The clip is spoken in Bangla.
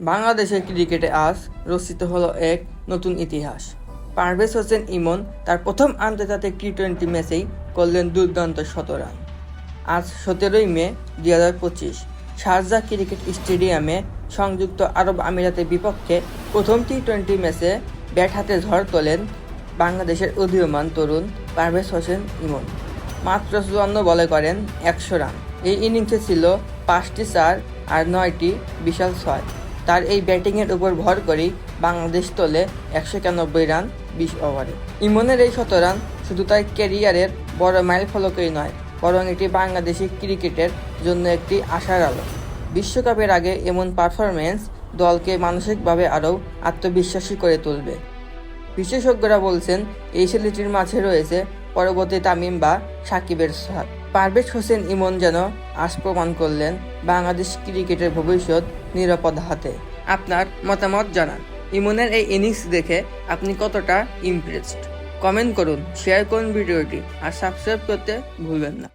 বাংলাদেশের ক্রিকেটে আজ রচিত হলো এক নতুন ইতিহাস। পারভেজ হোসেন ইমন তার প্রথম আন্তর্জাতিক টি টোয়েন্টি ম্যাচেই করলেন দুর্দান্ত শত রান। আজ সতেরোই মে দুই হাজার পঁচিশ, শারজা ক্রিকেট স্টেডিয়ামে সংযুক্ত আরব আমিরাতের বিপক্ষে প্রথম টি টোয়েন্টি ম্যাচে ব্যাট হাতে ঝড় তোলেন বাংলাদেশের উদীয়মান তরুণ পারভেজ হোসেন ইমন। মাত্র চুয়ান্ন বলে করেন একশো রান। এই ইনিংসে ছিল পাঁচটি চার আর নয়টি বিশাল ছয়। তার এই ব্যাটিংয়ের উপর ভর করেই বাংলাদেশ তোলে একশো একানব্বই রান, বিশ ওভারে। ইমনের এই শত রান শুধু তার ক্যারিয়ারের বড় মাইল ফলকই নয়, বরং এটি বাংলাদেশি ক্রিকেটের জন্য একটি আশার আলো। বিশ্বকাপের আগে এমন পারফরমেন্স দলকে মানসিকভাবে আরও আত্মবিশ্বাসী করে তুলবে। বিশেষজ্ঞরা বলছেন, এই ছেলেটির মাঝে রয়েছে পরবর্তী তামিম বা সাকিবের সাথ। পারভেজ হোসেন ইমন যেন আজ প্রমাণ করলেন বাংলাদেশ ক্রিকেটের ভবিষ্যৎ নিরাপদ হাতে। আপনার মতামত জানান। ইমনের এই ইনিংস দেখে আপনি কতটা ইমপ্রেসড কমেন্ট করুন শেয়ার করুন ভিডিওটি, আর সাবস্ক্রাইব করতে ভুলবেন না।